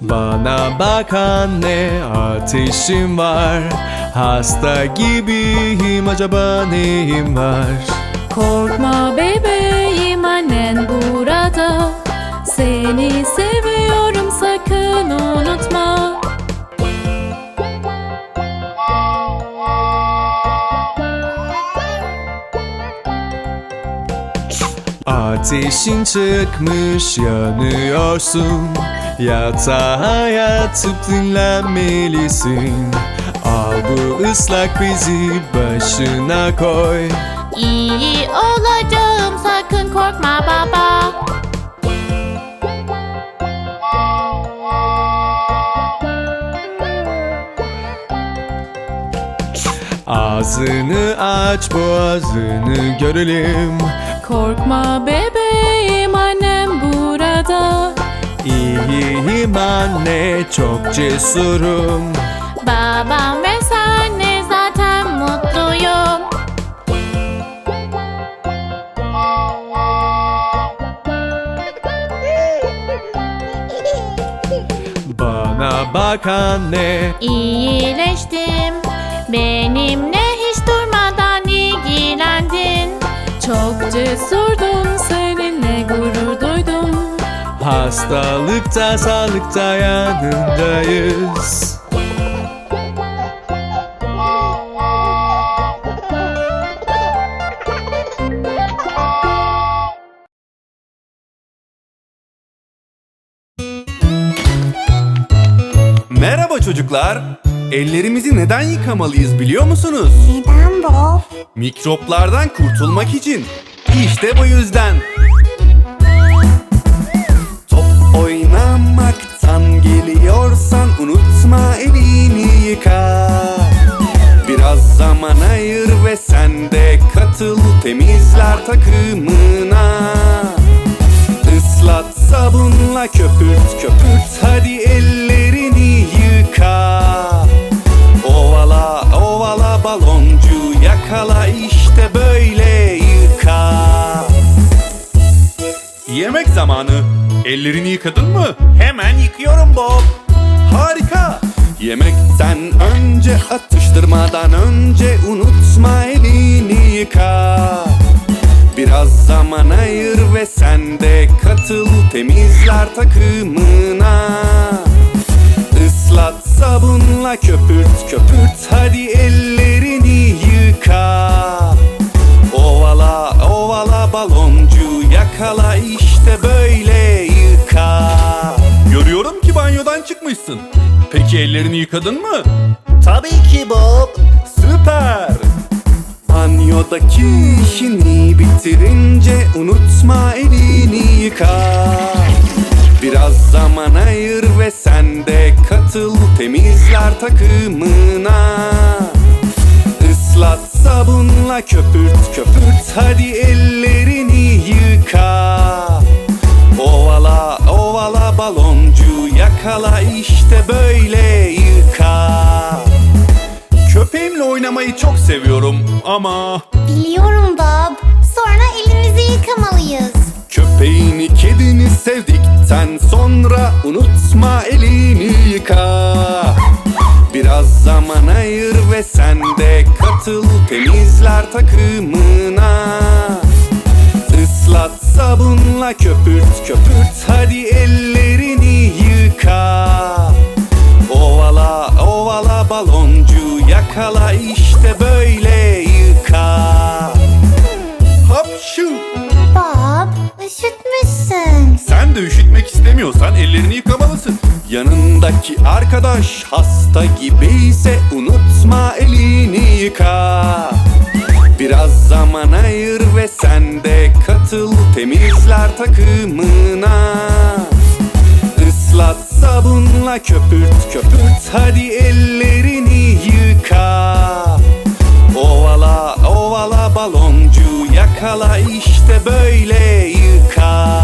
Bana bak anne ateşim var. Hasta gibiyim acaba neyim var? Korkma bebeğim annen burada. Seni seviyorum Ateşin çıkmış yanıyorsun. Yatağa yatıp dinlenmelisin. Al bu ıslak bezi başına koy. İyi olacağım sakın korkma baba. Ağzını aç boğazını görelim Korkma bebeğim annem burada. İyiyim anne çok cesurum. Babam ve senle zaten mutluyum. Bana bak anne. İyileştim. Benimle Çok cesurdun seninle gurur duydum Hastalıkta sağlıkta yanındayız Merhaba çocuklar. Ellerimizi neden yıkamalıyız biliyor musunuz? Neden Bob? Mikroplardan kurtulmak için. İşte bu yüzden. Top oynamaktan geliyorsan unutma elini yıka. Biraz zaman ayır ve sen de katıl temizler takımına. Islat sabunla köpürt Ellerini yıkadın mı? Hemen yıkıyorum Bob. Harika. Yemekten önce atıştırmadan önce unutma elini yıka. Biraz zaman ayır ve sen de katıl temizler takımına. Islat sabunla köpürt Peki ellerini yıkadın mı? Tabii ki Bob. Süper. Banyodaki işini bitirince unutma elini yıka. Biraz zaman ayır ve sen de katıl temizler takımına. Islat sabunla köpürt köpürt hadi ellerini yıka. Ovala ovala baloncu yakala işte böyle yıka. Köpeğimle oynamayı çok seviyorum ama Biliyorum Bob. Sonra elimizi yıkamalıyız. Köpeğini kedini sevdikten sonra unutma elini yıka Biraz zaman ayır ve sen de katıl temizler takımına Islat sabunla köpürt köpürt hadi ellerini yıka Ovala ovala baloncu yakala işte böyle yıka Hapşu Bob, üşütmüşsün. sen de üşütmek istemiyorsan ellerini yıkamalısın. Yanındaki arkadaş hasta gibiyse unutma elini yıka. Biraz zaman ayır ve sen de katıl temizler takımına. Islat sabunla köpürt köpürt hadi ellerini yıka. Ovala ovala baloncu yakala işte böyle yıka.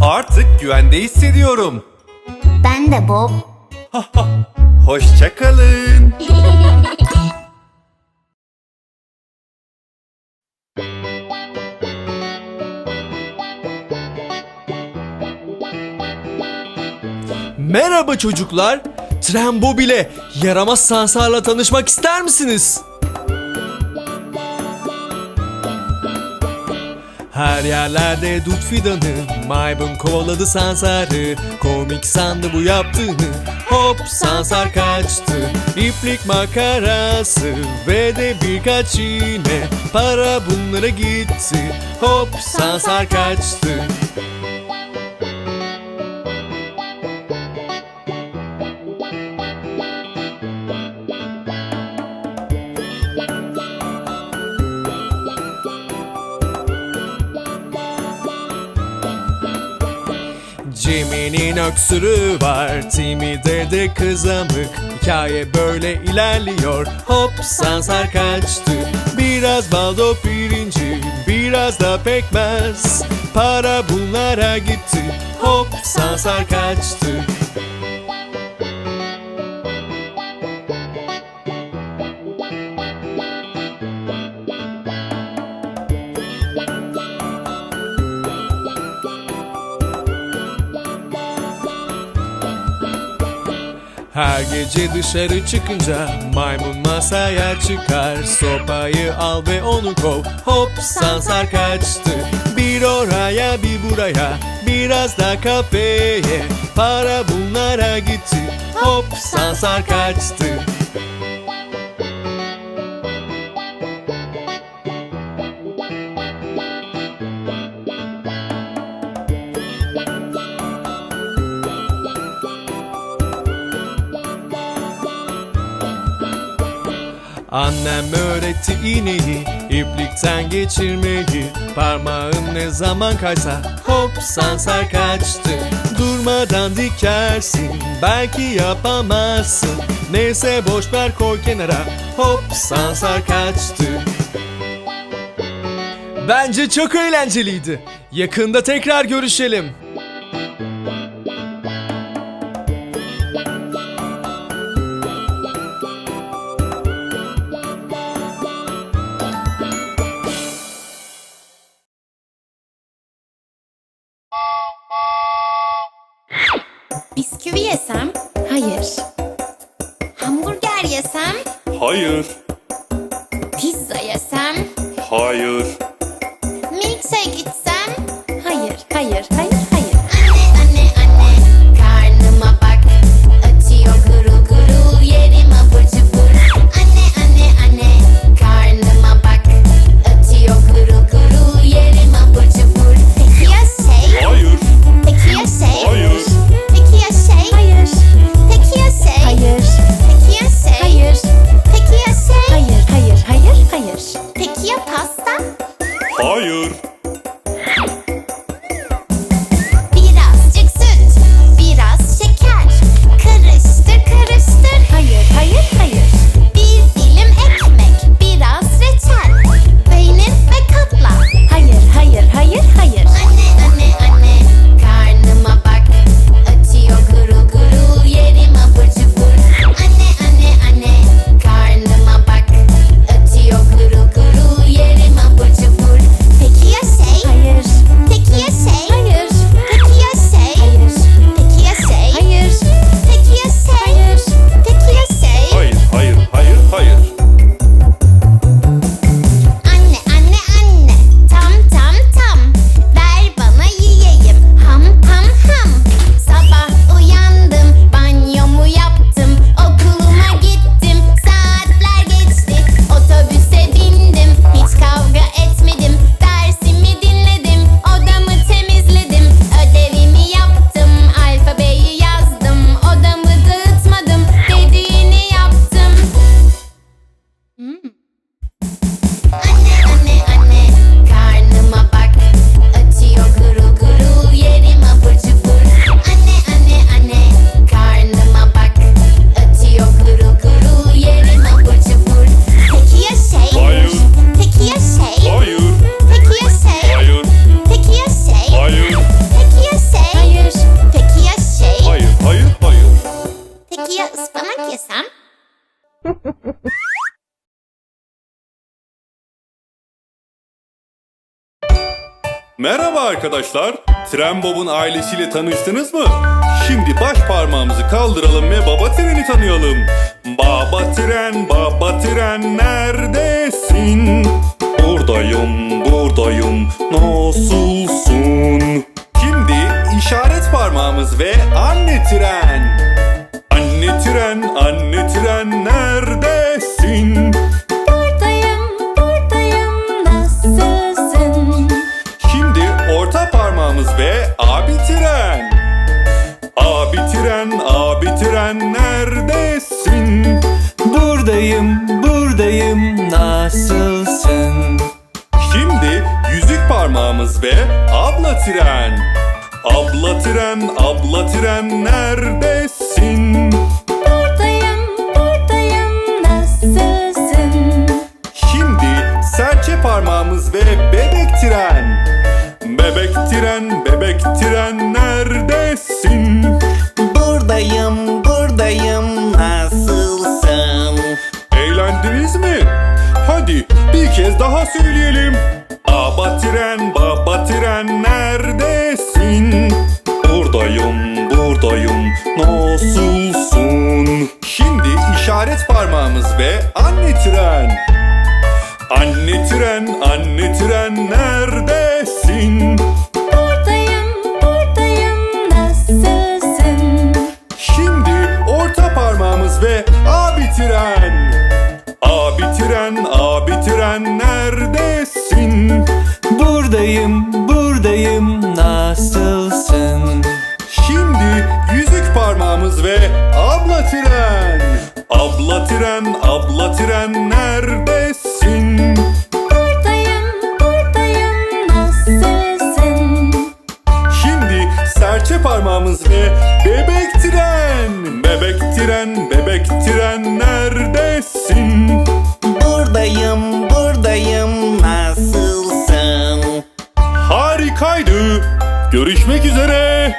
Artık güvende hissediyorum. Ben de Bob. Hoşçakalın. Merhaba çocuklar. Tren Bob ile yaramaz Sansar'la tanışmak ister misiniz? Her yerlerde dut fidanı Maymun kovaladı Sansar'ı Komik sandı bu yaptığını Hop Sansar kaçtı İplik makarası Ve de birkaç iğne Para bunlara gitti Hop Sansar kaçtı Jimmy'nin öksürüğü var Timmy'de de kızamık. Hikaye böyle ilerliyor Hop Sansar kaçtı. Biraz baldo pirinci Biraz da pekmez. Para bunlara gitti Hop Sansar kaçtı Her gece dışarı çıkınca maymun masaya çıkar. Sopayı al ve onu kov. Hop sansar kaçtı. Bir oraya bir buraya biraz da kafeye. Para bunlara gitti. Hop sansar kaçtı Annem öğretti iğneyi iplikten geçirmeyi Parmağın ne zaman kaysa hop sansar kaçtı Durmadan dikersin belki yapamazsın Neyse boş ver koy kenara hop sansar kaçtı Bence çok eğlenceliydi. Yakında tekrar görüşelim. Bisküvi yesem? Hayır. Hamburger yesem? Hayır. Merhaba arkadaşlar. Tren Bob'un ailesiyle tanıştınız mı? Şimdi baş parmağımızı kaldıralım ve baba treni tanıyalım. Baba tren, baba tren neredesin? Buradayım, buradayım. Nasılsın? Şimdi işaret parmağımız ve anne tren. Anne tren, anne tren neredesin? Parmağımız ve abla tren. Abla tren, abla tren neredesin? Buradayım, buradayım, nasılsın? Şimdi serçe parmağımız ve bebek tren. Bebek tren, bebek tren neredesin? Buradayım, buradayım, nasılsın? Eğlendiniz mi? Hadi bir kez daha söyleyelim. Tren neredesin? Buradayım, buradayım, nasılsın? Şimdi işaret parmağımız ve anne tren. Anne tren, anne tren neredesin? Buradayım, buradayım, nasılsın? Şimdi orta parmağımız ve abi tren. Abi tren, abi tren neredesin? Buradayım, buradayım, nasılsın? Şimdi yüzük parmağımız ve abla tren. Abla tren, abla tren neredesin? Buradayım, buradayım, nasılsın? Şimdi serçe parmağımız ve bebek tren. Bebek tren, bebek tren neredesin? Görüşmek üzere.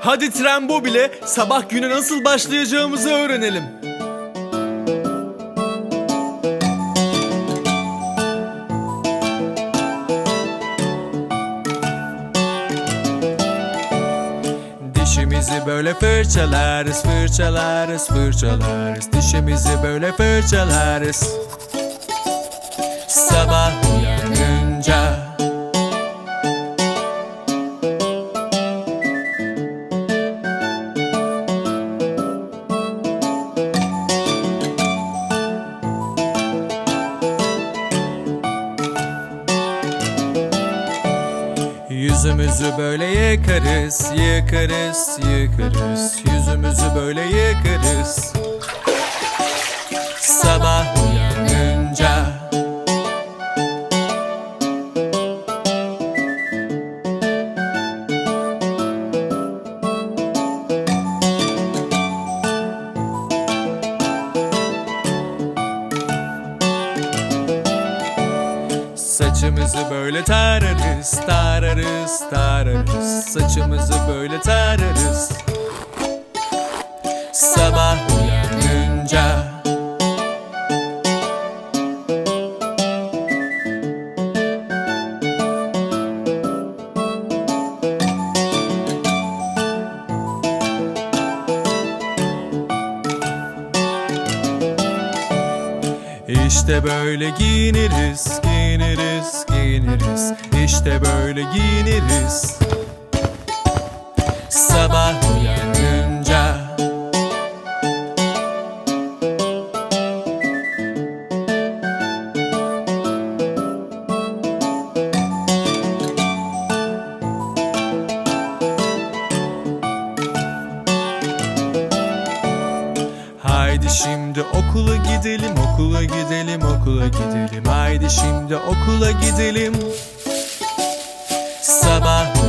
Hadi tren bile sabah güne nasıl başlayacağımızı öğrenelim. Dişimizi böyle fırçalarız, fırçalarız, fırçalarız. Dişimizi böyle fırçalarız. Sabah Yüzümüzü böyle yıkarız, yıkarız, yıkarız. Yüzümüzü böyle yıkarız. Sabah böyle tararız, tararız, tararız. Saçımızı böyle tararız. Sabah uyanınca. İşte böyle giyiniriz, giyiniriz İşte böyle giyiniriz. Sabah uyanınca okula gidelim. Haydi şimdi okula gidelim. Sabah